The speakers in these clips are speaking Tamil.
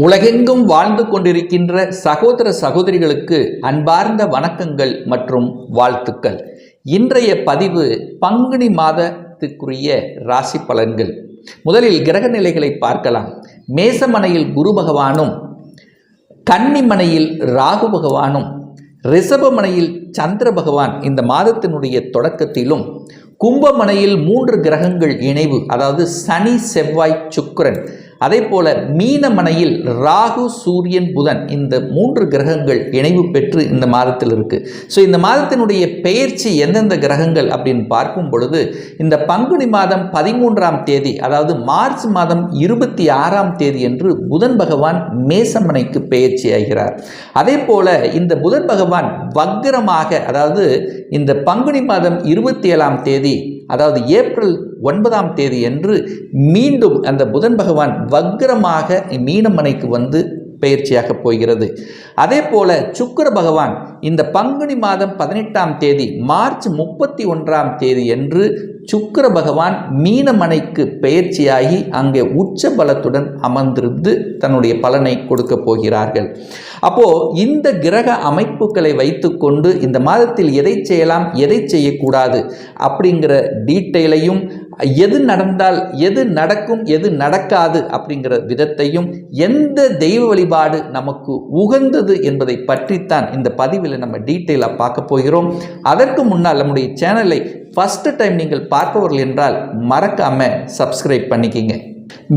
உலகெங்கும் வாழ்ந்து கொண்டிருக்கின்ற சகோதர சகோதரிகளுக்கு அன்பார்ந்த வணக்கங்கள் மற்றும் வாழ்த்துக்கள். இன்றைய பதிவு பங்குனி மாதத்துக்குரிய ராசி பலன்கள். முதலில் கிரக நிலைகளை பார்க்கலாம். மேசமனையில் குரு பகவானும் கன்னிமனையில் ராகு பகவானும் ரிஷபமனையில் சந்திர பகவான் இந்த மாதத்தினுடைய தொடக்கத்திலும் கும்பமனையில் மூன்று கிரகங்கள் இணைவு அதாவது சனி செவ்வாய் சுக்கரன் அதே போல மீனமனையில் ராகு சூரியன் புதன் இந்த மூன்று கிரகங்கள் இணைவு பெற்று இந்த மாதத்தில் இருக்கு. ஸோ இந்த மாதத்தினுடைய பெயர்ச்சி எந்தெந்த கிரகங்கள் அப்படின்னு பார்க்கும் பொழுது இந்த பங்குனி மாதம் பதிமூன்றாம் தேதி அதாவது மார்ச் மாதம் இருபத்தி ஆறாம் தேதி என்று புதன் பகவான் மேசமனைக்கு பெயர்ச்சி ஆகிறார். அதே போல இந்த புதன் பகவான் வக்ரமாக அதாவது இந்த பங்குனி மாதம் இருபத்தி ஏழாம் தேதி அதாவது ஏப்ரல் ஒன்பதாம் தேதி என்று மீண்டும் அந்த புதன் பகவான் வக்ரமாக மீனமனைக்கு வந்து பெயர்ச்சியாக போகிறது. அதே போல சுக்கர பகவான் இந்த பங்குனி மாதம் பதினெட்டாம் தேதி மார்ச் முப்பத்தி ஒன்றாம் தேதி என்று சுக்கர பகவான் மீனமனைக்கு பெயர்ச்சியாகி அங்கே உச்ச பலத்துடன் அமர்ந்திருந்து தன்னுடைய பலனை கொடுக்க போகிறார்கள். அப்போ இந்த கிரக அமைப்புகளை வைத்துக்கொண்டு இந்த மாதத்தில் எதை செய்யலாம் எதை செய்யக்கூடாது அப்படிங்கிற டீட்டெயிலையும் எது நடந்தால் எது நடக்கும் எது நடக்காது அப்படிங்கிற விதத்தையும் எந்த தெய்வ வழிபாடு நமக்கு உகந்தது என்பதை பற்றித்தான் இந்த பதிவில் நம்ம டீட்டெயிலாக பார்க்க போகிறோம். அதற்கு முன்னால் நம்முடைய சேனலை ஃபஸ்ட்டு டைம் நீங்கள் பார்ப்பவர்கள் என்றால் மறக்காமல் சப்ஸ்கிரைப் பண்ணிக்கிங்க.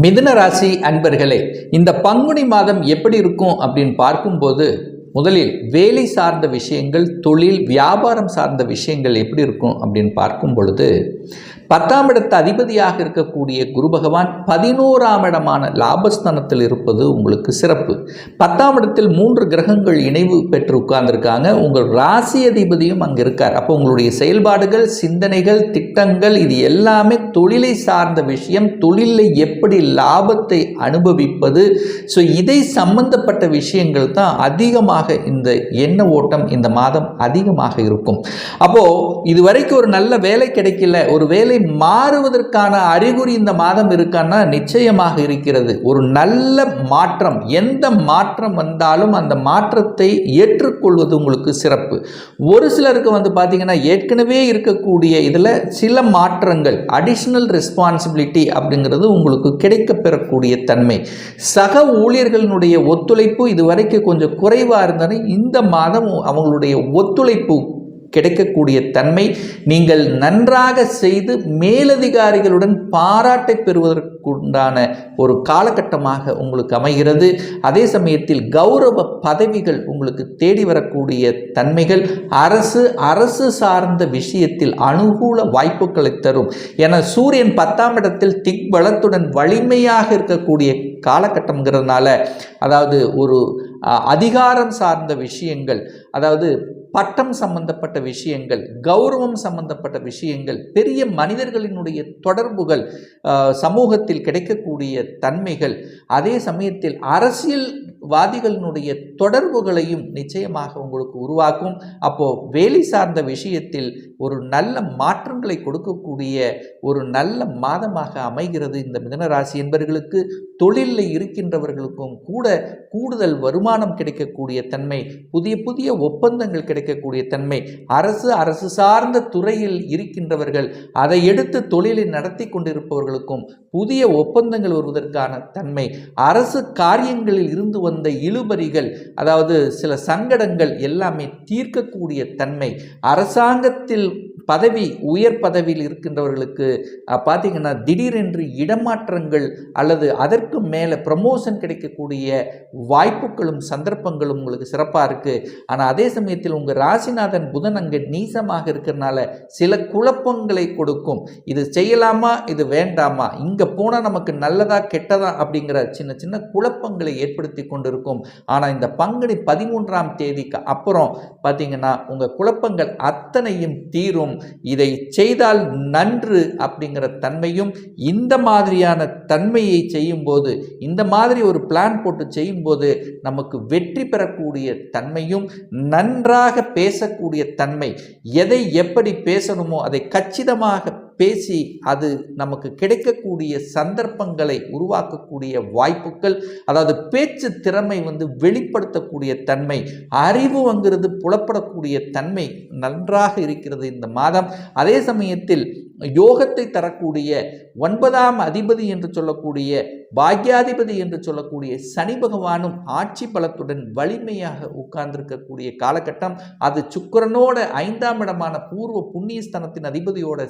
மிதுன ராசி அன்பர்களே இந்த பங்குனி மாதம் எப்படி இருக்கும் அப்படின்னு பார்க்கும்போது முதலில் வேலை சார்ந்த விஷயங்கள் தொழில் வியாபாரம் சார்ந்த விஷயங்கள் எப்படி இருக்கும் அப்படின்னு பார்க்கும் பொழுது பத்தாம் இடத்து அதிபதியாக இருக்கக்கூடிய குரு பகவான் பதினோராம் இடமான லாபஸ்தானத்தில் இருப்பது உங்களுக்கு சிறப்பு. பத்தாம் இடத்தில் மூன்று கிரகங்கள் இணைவு பெற்று உட்கார்ந்துருக்காங்க. உங்கள் ராசி அதிபதியும் அங்கே இருக்கார். அப்போ உங்களுடைய செயல்பாடுகள் சிந்தனைகள் திட்டங்கள் இது எல்லாமே தொழிலை சார்ந்த விஷயம். தொழிலில் எப்படி லாபத்தை அனுபவிப்பது? ஸோ இதை சம்பந்தப்பட்ட விஷயங்கள் தான் அதிகமாக இந்த எண்ண ஓட்டம் இந்த மாதம் அதிகமாக இருக்கும். அப்போது இதுவரைக்கும் ஒரு நல்ல வேலை கிடைக்கல. ஒரு வேலை மாறுவதற்கான அறிகுறி இந்த மாதம் இருக்கான்னா நிச்சயமாக இருக்கிறது. ஒரு நல்ல மாற்றம் எந்த மாற்றம் வந்தாலும் அந்த மாற்றத்தை ஏற்றுக்கொள்வது உங்களுக்கு சிறப்பு. ஒரு சிலருக்கு வந்து பார்த்தீங்கன்னா ஏற்கனவே இருக்கக்கூடிய இதில் சில மாற்றங்கள் அடிஷ்னல் ரெஸ்பான்சிபிலிட்டி அப்படிங்கிறது உங்களுக்கு கிடைக்க பெறக்கூடிய தன்மை. சக ஊழியர்களினுடைய ஒத்துழைப்பு இதுவரைக்கும் கொஞ்சம் குறைவாக இருந்தாலும் இந்த மாதம் அவங்களுடைய ஒத்துழைப்பு கிடைக்கக்கூடிய தன்மை நீங்கள் நன்றாக செய்து மேலதிகாரிகளுடன் பாராட்டை பெறுவதற்குண்டான ஒரு காலகட்டமாக உங்களுக்கு அமைகிறது. அதே சமயத்தில் கௌரவ பதவிகள் உங்களுக்கு தேடி வரக்கூடிய தன்மைகள் அரசு அரசு சார்ந்த விஷயத்தில் அனுகூல வாய்ப்புகளை தரும். என சூரியன் பத்தாம் இடத்தில் திக் பலத்துடன் வலிமையாக இருக்கக்கூடிய காலகட்டம்ங்கிறதுனால அதாவது ஒரு அதிகாரம் சார்ந்த விஷயங்கள் அதாவது பட்டம் சம்பந்தப்பட்ட விஷயங்கள் கௌரவம் சம்பந்தப்பட்ட விஷயங்கள் பெரிய மனிதர்களினுடைய தொடர்புகள் சமூகத்தில் கிடைக்கக்கூடிய தன்மைகள் அதே சமயத்தில் அரசியல் வாதிகளினுடைய தொடர்புகளையும் நிச்சயமாக உங்களுக்கு உருவாக்கும். அப்போது வேலை சார்ந்த விஷயத்தில் ஒரு நல்ல மாற்றங்களை கொடுக்கக்கூடிய ஒரு நல்ல மாதமாக அமைகிறது இந்த மிதனராசி என்பவர்களுக்கு தொழிலில் இருக்கின்றவர்களுக்கும் கூட கூடுதல் வருமானம் கிடைக்கக்கூடிய தன்மை புதிய புதிய ஒப்பந்தங்கள் கிடைக்கக்கூடிய தன்மை அரசு அரசு சார்ந்த துறையில் இருக்கின்றவர்கள் அதை எடுத்து தொழிலை நடத்தி கொண்டிருப்பவர்களுக்கும் புதிய ஒப்பந்தங்கள் வருவதற்கான தன்மை அரசு காரியங்களில் இருந்து வந்த இழுபறிகள் அதாவது சில சங்கடங்கள் எல்லாமே தீர்க்கக்கூடிய தன்மை அரசாங்கத்தில் பதவி உயர் பதவியில் இருக்கின்றவர்களுக்கு பார்த்தீங்கன்னா திடீரென்று இடமாற்றங்கள் அல்லது அதற்கு மேலே ப்ரமோஷன் கிடைக்கக்கூடிய வாய்ப்புகளும் சந்தர்ப்பங்களும் உங்களுக்கு சிறப்பாக இருக்குது ஆனால் அதே சமயத்தில் உங்கள் ராசிநாதன் புதன் அங்கே நீசமாக இருக்கிறனால சில குழப்பங்களை கொடுக்கும். இது செய்யலாமா? இது வேண்டாமா? இங்கே போனால் நமக்கு நல்லதா கெட்டதா அப்படிங்கிற சின்ன சின்ன குழப்பங்களை ஏற்படுத்தி கொண்டிருக்கும். ஆனால் இந்த பங்குனி பதிமூன்றாம் தேதிக்கு அப்புறம் பார்த்தீங்கன்னா உங்கள் குழப்பங்கள் அத்தனையும் தீரும். இதை செய்தால் நன்று அப்படிங்கிற தன்மையும் இந்த மாதிரியான தன்மையை செய்யும்போது இந்த மாதிரி ஒரு பிளான் போட்டு செய்யும்போது நமக்கு வெற்றி பெறக்கூடிய தன்மையும் நன்றாக பேசக்கூடிய தன்மை எதை எப்படி பேசணுமோ அதை கச்சிதமாக பேசி அது நமக்கு கிடைக்கக்கூடிய சந்தர்ப்பங்களை உருவாக்கக்கூடிய வாய்ப்புகள் அதாவது பேச்சு திறமை வந்து வெளிப்படுத்தக்கூடிய தன்மை அறிவுங்கிறது புலப்படக்கூடிய தன்மை நன்றாக இருக்கிறது இந்த மாதம். அதே சமயத்தில் யோகத்தை தரக்கூடிய ஒன்பதாம் அதிபதி என்று சொல்லக்கூடிய பாக்யாதிபதி என்று சொல்லக்கூடிய சனி பகவானும் ஆட்சி பலத்துடன் வலிமையாக உட்கார்ந்திருக்கக்கூடிய காலகட்டம். அது சுக்கிரனோட ஐந்தாம் இடமான பூர்வ புண்ணியஸ்தனத்தின் அதிபதியோடு அதிபதியோட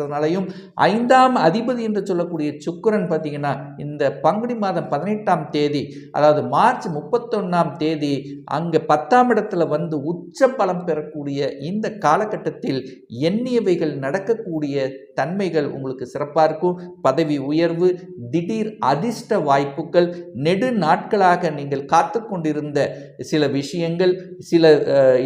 இருக்கிறதுனாலையும் ஐந்தாம் அதிபதி என்று சொல்லக்கூடிய சுக்கிரன் பார்த்தீங்கன்னா இந்த பங்குனி மாதம் பதினெட்டாம் தேதி அதாவது மார்ச் முப்பத்தொன்னாம் தேதி அங்கே பத்தாம் இடத்துல வந்து உச்ச பலம் பெறக்கூடிய இந்த காலகட்டத்தில் எண்ணியவைகள் நடக்கக்கூடிய தன்மைகள் உங்களுக்கு சிறப்பாக இருக்கும். பதவி உயர்வு திடீர் அதிர்ஷ்ட வாய்ப்புகள் நெடு நாட்களாக நீங்கள் காத்து கொண்டிருந்த சில விஷயங்கள் சில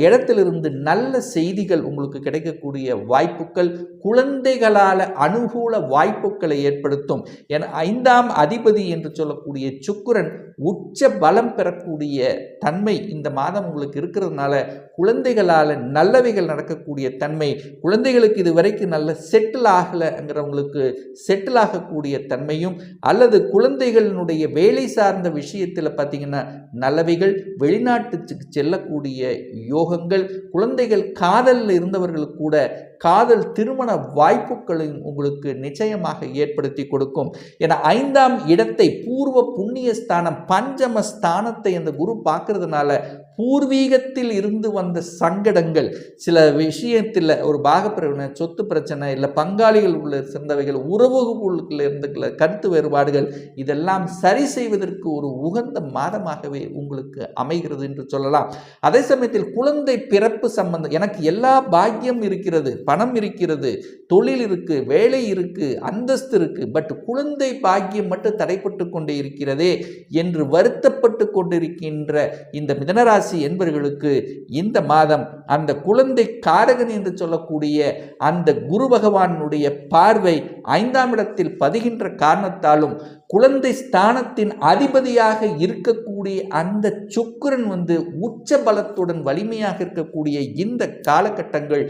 இடத்திலிருந்து நல்ல செய்திகள் உங்களுக்கு கிடைக்கக்கூடிய வாய்ப்புகள் குழந்தைகள் குழந்தைகளால் அனுகூல வாய்ப்புகளை ஏற்படுத்தும். என ஐந்தாம் அதிபதி என்று சொல்லக்கூடிய சுக்குரன் உச்ச பலம் பெறக்கூடிய தன்மை இந்த மாதம் உங்களுக்கு இருக்கிறதுனால குழந்தைகளால் நல்லவைகள் நடக்கக்கூடிய தன்மை குழந்தைகளுக்கு இது வரைக்கும் நல்ல செட்டில் ஆகலைங்கிறவங்களுக்கு செட்டில் ஆகக்கூடிய தன்மையும் அல்லது குழந்தைகளினுடைய வேலை சார்ந்த விஷயத்தில் பார்த்தீங்கன்னா நல்லவைகள் வெளிநாட்டுக்கு செல்லக்கூடிய யோகங்கள் குழந்தைகள் காதலில் இருந்தவர்களுக்கு கூட காதல் திருமண வாய்ப்புகளையும் உங்களுக்கு நிச்சயமாக ஏற்படுத்தி கொடுக்கும். என ஐந்தாம் இடத்தை பூர்வ புண்ணிய ஸ்தானம் பஞ்சம ஸ்தானத்தை அந்த குரு பார்க்கறதுனால பூர்வீகத்தில் இருந்து வந்த சங்கடங்கள் சில விஷயத்தில் ஒரு பாகப்பிரிவினை சொத்து பிரச்சனை இல்லை பங்காளிகள் உள்ள சிறந்தவைகள் உறவுகளுக்குள்ள இருந்த கருத்து வேறுபாடுகள் இதெல்லாம் சரி செய்வதற்கு ஒரு உகந்த மாதமாகவே உங்களுக்கு அமைகிறது என்று சொல்லலாம். அதே சமயத்தில் குழந்தை பிறப்பு சம்பந்தம் எனக்கு எல்லா பாக்கியம் இருக்கிறது பணம் இருக்கிறது தொழில் இருக்கு வேலை இருக்கு அந்தஸ்து இருக்கு பட் குழந்தை பாக்கியம் மட்டும் தடைப்பட்டு கொண்டே இருக்கிறதே என்று வருத்தப்பட்டு கொண்டிருக்கின்ற இந்த மிதனராசி என்பவர்களுக்கு இந்த மாதம் அந்த குழந்தை காரகன் என்று சொல்லக்கூடிய அந்த குரு பகவானுடைய பார்வை ஐந்தாம் இடத்தில் பதிகின்ற காரணத்தாலும் குழந்தை ஸ்தானத்தின் அதிபதியாக இருக்கக்கூடிய அந்த சுக்கரன் வந்து உச்ச பலத்துடன் வலிமையாக இருக்கக்கூடிய இந்த காலகட்டங்கள்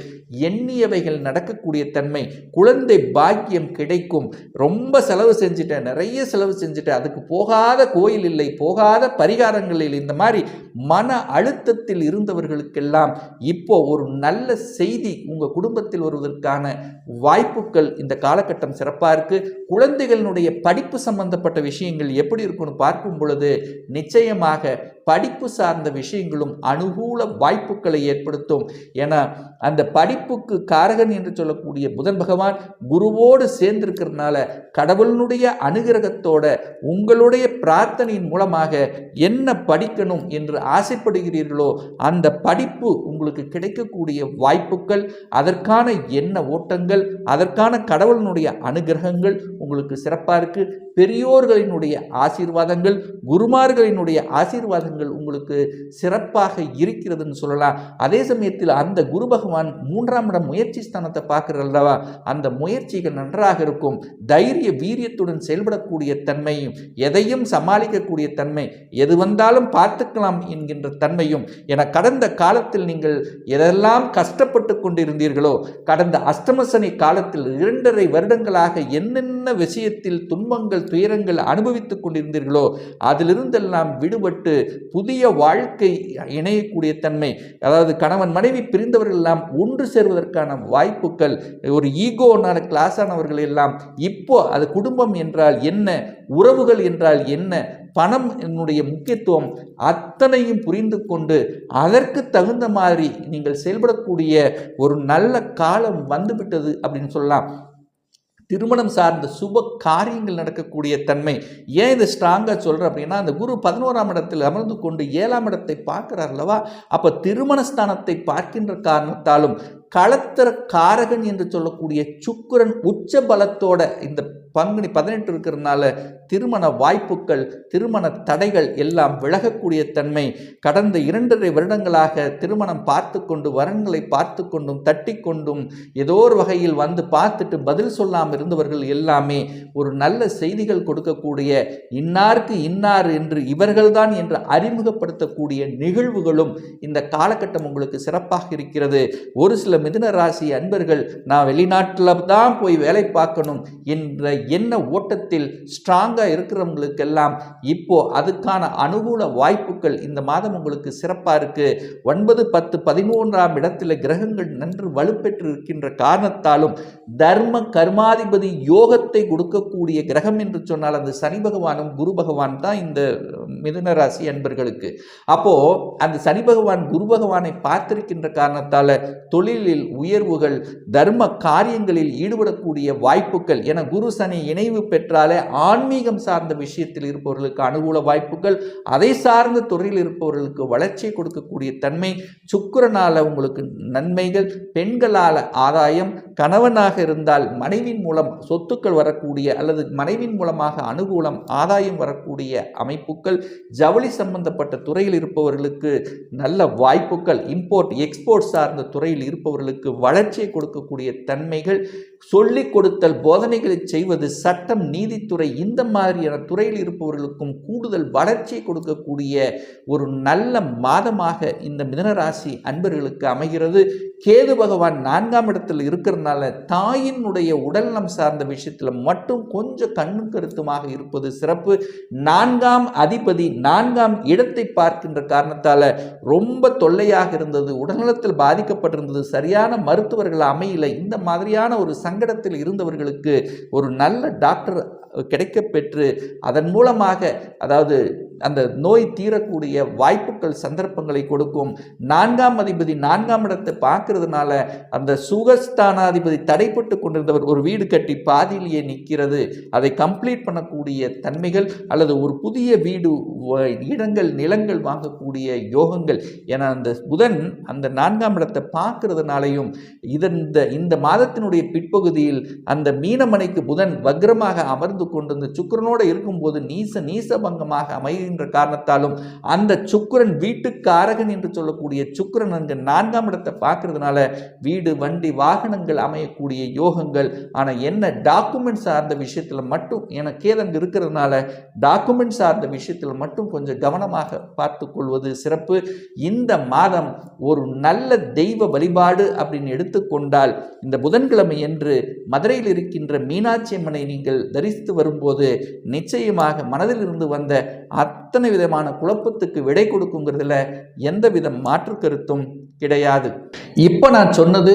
எண்ணியவைகள் நடக்கக்கூடிய தன்மை குழந்தை பாக்கியம் கிடைக்கும். ரொம்ப செலவு செஞ்சுட்டேன் நிறைய செலவு செஞ்சுட்டேன். அதுக்கு போகாத கோயில் இல்லை போகாத பரிகாரங்கள் இல்லை. இந்த மாதிரி மன அழுத்தத்தில் இருந்தவர்களுக்கெல்லாம் இப்போ ஒரு நல்ல செய்தி உங்கள் குடும்பத்தில் வருவதற்கான வாய்ப்புகள் இந்த காலகட்டம் சிறப்பாக இருக்குது குழந்தைகளினுடைய படிப்பு சம்பந்தப்பட்ட விஷயங்கள் எப்படி இருக்கும்னு பார்க்கும் பொழுது நிச்சயமாக படிப்பு சார்ந்த விஷயங்களும் அனுகூல வாய்ப்புகளை ஏற்படுத்தும். என அந்த படிப்புக்கு காரகன் என்று சொல்லக்கூடிய புதன் பகவான் குருவோடு சேர்ந்திருக்கிறதுனால கடவுளினுடைய அனுகிரகத்தோட உங்களுடைய பிரார்த்தனையின் மூலமாக என்ன படிக்கணும் என்று ஆசைப்படுகிறீர்களோ அந்த படிப்பு உங்களுக்கு கிடைக்கக்கூடிய வாய்ப்புகள் அதற்கான எண்ண ஓட்டங்கள் அதற்கான கடவுளினுடைய அனுகிரகங்கள் உங்களுக்கு சிறப்பாக இருக்குது பெரியோர்களினுடைய ஆசீர்வாதங்கள் குருமார்களினுடைய ஆசீர்வாதங்கள் உங்களுக்கு சிறப்பாக இருக்கிறதுன்னு சொல்லலாம். அதே சமயத்தில் அந்த குரு பகவான் மூன்றாம் இடம் முயற்சி ஸ்தானத்தை பார்க்குறல்லவா அந்த முயற்சிகள் நன்றாக இருக்கும். தைரிய வீரியத்துடன் செயல்படக்கூடிய தன்மையும் எதையும் சமாளிக்கக்கூடிய தன்மை எது வந்தாலும் பார்த்துக்கலாம் என்கின்ற தன்மையும். என கடந்த காலத்தில் நீங்கள் எதெல்லாம் கஷ்டப்பட்டு கொண்டிருந்தீர்களோ கடந்த அஷ்டமசனி காலத்தில் இரண்டரை வருடங்களாக என்னென்ன விஷயத்தில் துன்பங்கள் துயரங்கள் அனுபவித்துக் கொண்டிருந்தீர்களோ அதிலிருந்தெல்லாம் விடுபட்டு புதிய வாழ்க்கை இணையக்கூடிய தன்மை. அதாவது கணவன் மனைவி பிரிந்தவர்கள் எல்லாம் ஒன்று சேர்வதற்கான வாய்ப்புகள் ஒரு ஈகோனால கிளாஸ் ஆனவர்கள் எல்லாம் இப்போ அது குடும்பம் என்றால் என்ன உறவுகள் என்றால் என்ன பணம் என்னுடைய முக்கியத்துவம் அத்தனையும் புரிந்து கொண்டு அதற்கு தகுந்த மாதிரி நீங்கள் செயல்படக்கூடிய ஒரு நல்ல காலம் வந்துவிட்டது அப்படின்னு சொல்லலாம். திருமணம் சார்ந்த சுப காரியங்கள் நடக்கக்கூடிய தன்மை. ஏன் இதை ஸ்ட்ராங்காக சொல்கிறேன் அப்படின்னா அந்த குரு பதினோராம் இடத்தில் அமர்ந்து கொண்டு ஏழாம் இடத்தை பார்க்கிறார் அல்லவா? அப்போ திருமண ஸ்தானத்தை பார்க்கின்ற காரணத்தாலும் களத்திர காரகன் என்று சொல்லக்கூடிய சுக்கிரன் உச்ச பலத்தோட இந்த பங்குனி பதினெட்டு இருக்கிறதுனால திருமண வாய்ப்புகள் திருமண தடைகள் எல்லாம் விலகக்கூடிய தன்மை கடந்த இரண்டரை வருடங்களாக திருமணம் பார்த்து கொண்டு வரன்களை பார்த்து கொண்டும் தட்டி கொண்டும் ஏதோ ஒரு வகையில் வந்து பார்த்துட்டு பதில் சொல்லாமல் இருந்தவர்கள் எல்லாமே ஒரு நல்ல செய்திகள் கொடுக்கக்கூடிய இன்னாருக்கு இன்னார் என்று இவர்கள்தான் என்று அறிமுகப்படுத்தக்கூடிய நிகழ்வுகளும் இந்த காலகட்டம் உங்களுக்கு சிறப்பாக இருக்கிறது. ஒரு சில மிதுன ராசி அன்பர்கள் நான் வெளிநாட்டில் தான் போய் வேலை பார்க்கணும் என்ற எண்ண ஓட்டத்தில் ஸ்ட்ராங்காக இருக்கிறவங்களுக்கெல்லாம் இப்போ அதுக்கான அனுகூல வாய்ப்புகள் இந்த மாதம் உங்களுக்கு சிறப்பாக இருக்குது ஒன்பது பத்து பதிமூன்றாம் இடத்துல கிரகங்கள் நன்று வலுப்பெற்று இருக்கின்ற காரணத்தாலும் தர்ம கர்மாதிபதி யோகத்தை கொடுக்கக்கூடிய கிரகம் என்று சொன்னால் அந்த சனி பகவானும் குரு பகவான் தான் இந்த மிதுன ராசி அன்பர்களுக்கு. அப்போ அந்த சனி பகவான் குரு பகவானை பார்த்திருக்கின்ற தொழில் தொழிலில் உயர்வுகள் தர்ம காரியங்களில் ஈடுபடக்கூடிய வாய்ப்புகள் என குரு சனி இணைவு பெற்றாலே ஆன்மீகம் சார்ந்த விஷயத்தில் இருப்பவர்களுக்கு அனுகூல வாய்ப்புகள் அதை சார்ந்த துறையில் இருப்பவர்களுக்கு வளர்ச்சியை கொடுக்கக்கூடிய தன்மை சுக்கிரனால உங்களுக்கு நன்மைகள் பெண்களால் ஆதாயம் கணவனாக இருந்தால் மனைவின் மூலம் சொத்துக்கள் வரக்கூடிய அல்லது மனைவின் மூலமாக அனுகூலம் ஆதாயம் வரக்கூடிய அமைப்புகள் ஜவுளி சம்பந்தப்பட்ட துறையில் இருப்பவர்களுக்கு நல்ல வாய்ப்புகள் இம்போர்ட் எக்ஸ்போர்ட் சார்ந்த துறையில் இருப்பவர்கள் அவர்களுக்கு வளர்ச்சியை கொடுக்கக்கூடிய தன்மைகள் சொல்லிக் கொடுத்தல் போதனைகளை செய்வது சட்டம் நீதித்துறை இந்த மாதிரியான துறையில் இருப்பவர்களுக்கும் கூடுதல் வளர்ச்சியை கொடுக்கக்கூடிய ஒரு நல்ல மாதமாக இந்த மிதனராசி அன்பர்களுக்கு அமைகிறது. கேது பகவான் நான்காம் இடத்தில் இருக்கிறதுனால தாயினுடைய உடல்நலம் சார்ந்த விஷயத்தில் மட்டும் கொஞ்சம் கண்ணும் கருத்துமாக இருப்பது சிறப்பு. நான்காம் அதிபதி நான்காம் இடத்தை பார்க்கின்ற காரணத்தால் ரொம்ப தொல்லையாக இருந்தது உடல்நலத்தில் பாதிக்கப்பட்டிருந்தது சரியான மருத்துவர்கள் அமையல இந்த மாதிரியான ஒரு சங்கடத்தில் இருந்தவர்களுக்கு ஒரு நல்ல டாக்டர் கிடைக்கப்பெற்று அதன் மூலமாக அதாவது அந்த நோய் தீரக்கூடிய வாய்ப்புகள் சந்தர்ப்பங்களை கொடுக்கும். நான்காம் அதிபதி நான்காம் இடத்தை பார்க்கறதுனால அந்த சுகஸ்தானாதிபதி தடைப்பட்டு கொண்டிருந்தவர் ஒரு வீடு கட்டி பாதியிலேயே நிற்கிறது. அதை கம்ப்ளீட் பண்ணக்கூடிய தன்மைகள் அல்லது ஒரு புதிய வீடு வ- இடங்கள் நிலங்கள் வாங்கக்கூடிய யோகங்கள். என அந்த புதன் அந்த நான்காம் இடத்தை பார்க்கறதுனாலையும் இதன் இந்த இந்த மாதத்தினுடைய பிற்பகுதியில் அந்த மீனமனைக்கு புதன் வக்ரமாக அமர்ந்து கொண்டு கொண்டிருந்த சுக்கரனோடு இருக்கும்போது நீச நீச பங்கமாக அமைகின்ற காரணத்தாலும் அந்த சுக்கிரன் வீட்டுக்காரகன் என்று சொல்லக்கூடிய சுக்கரன் அங்கு நான்காம் இடத்தை பார்க்கறதுனால வீடு வண்டி வாகனங்கள் அமையக்கூடிய யோகங்கள் ஆனால் என்ன டாக்குமெண்ட் சார்ந்த விஷயத்தில் மட்டும் எனக்கு ஏதங்க இருக்கிறதுனால டாக்குமெண்ட் சார்ந்த விஷயத்தில் மட்டும் கொஞ்சம் கவனமாக பார்த்து கொள்வது சிறப்பு. இந்த மாதம் ஒரு நல்ல தெய்வ வழிபாடு அப்படின்னு எடுத்துக்கொண்டால் இந்த புதன்கிழமை என்று மதுரையில் இருக்கின்ற மீனாட்சி அம்மனை நீங்கள் தரிசித்து வரும்போது நிச்சயமாக மனதில் இருந்து வந்த அத்தனை விதமான குழப்பத்துக்கு விடை கொடுக்குங்கிறதுல எந்த வித மாற்று கருத்தும் கிடையாது. இப்போ நான் சொன்னது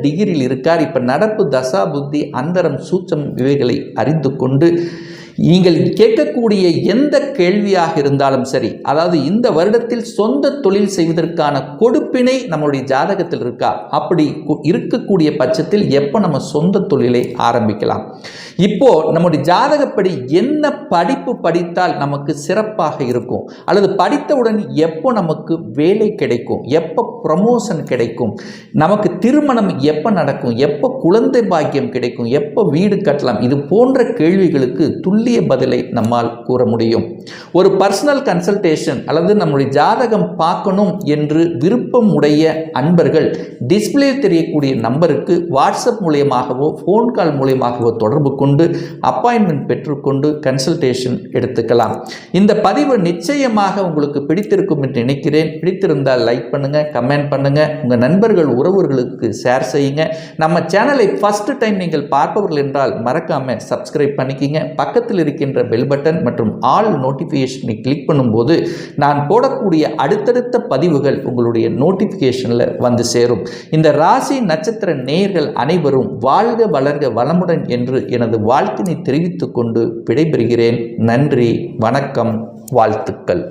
டிகிரியில் இருக்கார். இப்போ நடப்பு தசா புத்தி அந்தரம் சூச்சம் இவைகளை அறிந்து கொண்டு நீங்கள் கேட்கக்கூடிய எந்த கேள்வியாக இருந்தாலும் சரி அதாவது இந்த வருடத்தில் சொந்த தொழில் செய்வதற்கான கொடுப்பினை நம்மளுடைய ஜாதகத்தில் இருக்கா? அப்படி இருக்கக்கூடிய பட்சத்தில் எப்போ நம்ம சொந்த தொழிலை ஆரம்பிக்கலாம்? இப்போ நம்முடைய ஜாதகப்படி என்ன படிப்பு படித்தால் நமக்கு சிறப்பாக இருக்கும்? அல்லது படித்தவுடன் எப்போ நமக்கு வேலை கிடைக்கும்? எப்போ ப்ரமோஷன் கிடைக்கும்? நமக்கு திருமணம் எப்போ நடக்கும்? எப்போ குழந்தை பாக்கியம் கிடைக்கும்? எப்போ வீடு கட்டலாம்? இது போன்ற கேள்விகளுக்கு துல்லிய பதிலை நம்மால் கூற முடியும். ஒரு பர்சனல் கன்சல்டேஷன் அல்லது நம்முடைய ஜாதகம் பார்க்கணும் என்று விருப்பம் உடைய அன்பர்கள் டிஸ்பிளே தெரியக்கூடிய நம்பருக்கு வாட்ஸ்அப் மூலியமாகவோ ஃபோன் கால் மூலியமாகவோ தொடர்பு கொண்டு அப்பாயின்மெண்ட் பெற்றுக்கொண்டு கன்சல்டேஷன் எடுத்துக்கலாம். இந்த பதிவு நிச்சயமாக உங்களுக்கு பிடித்திருக்கும் என்று நினைக்கிறேன். பிடித்திருந்தால் லைக் பண்ணுங்க கமெண்ட் பண்ணுங்க உங்கள் நண்பர்கள் உறவுகளுக்கு ஷேர் செய்யுங்க. நம்ம சேனலை ஃபஸ்ட் டைம் நீங்கள் பார்ப்பவர்கள் என்றால் மறக்காமல் சப்ஸ்கிரைப் பண்ணிக்கிங்க. பக்கத்தில் இருக்கின்ற பெல் பட்டன் மற்றும் ஆல் நோட்டிஃபிகேஷனை கிளிக் பண்ணும்போது நான் போடக்கூடிய அடுத்தடுத்த பதிவுகள் உங்களுடைய நோட்டிஃபிகேஷனில் வந்து சேரும். இந்த ராசி நட்சத்திர நேயர்கள் அனைவரும் வாழ்க வளர்க வளமுடன் என்று எனது வாழ்த்தினை தெரிவித்துக் கொண்டு விடைபெறுகிறேன். நன்றி வணக்கம் வாழ்த்துக்கள்.